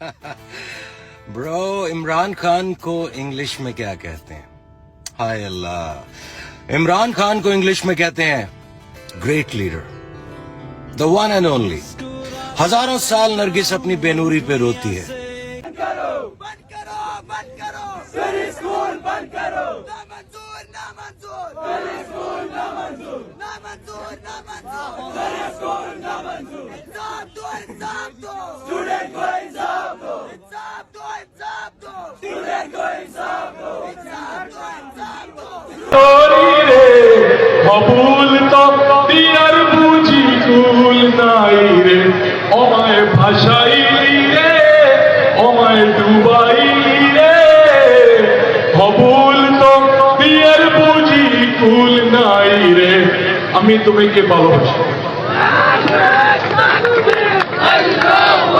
Bro, Imran Khan को English में क्या कहते हैं? हाय अल्लाह। इमरान खान को इंग्लिश में कहते हैं great leader the one and only हज़ारों साल नरगिस अपनी बेनूरी पे रोती है। মবুল বুঝি কুল নাই রে। অমায় ভাষাইলি রে, অমায় ডুবাইলি রে। মবুল তপ্তিয়ার বুঝি কুল নাই রে। আমি তোমাকে ভালোবাসি। I know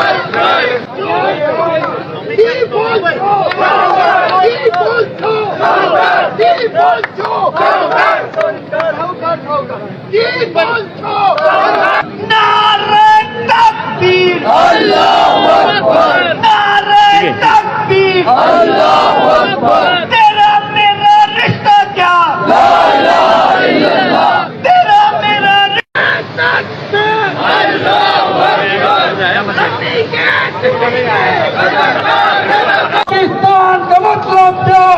what's. বলছো কি বলছো নারে তাকবীর আল্লাহু আকবার নারে তাকবীর আল্লাহু আকবার তেরা মেরা রিশতা ক্যা লা ইলাহা ইল্লাল্লাহ তেরা মেরা তাকবীর আল্লাহু আকবার পাকিস্তান গণতন্ত্র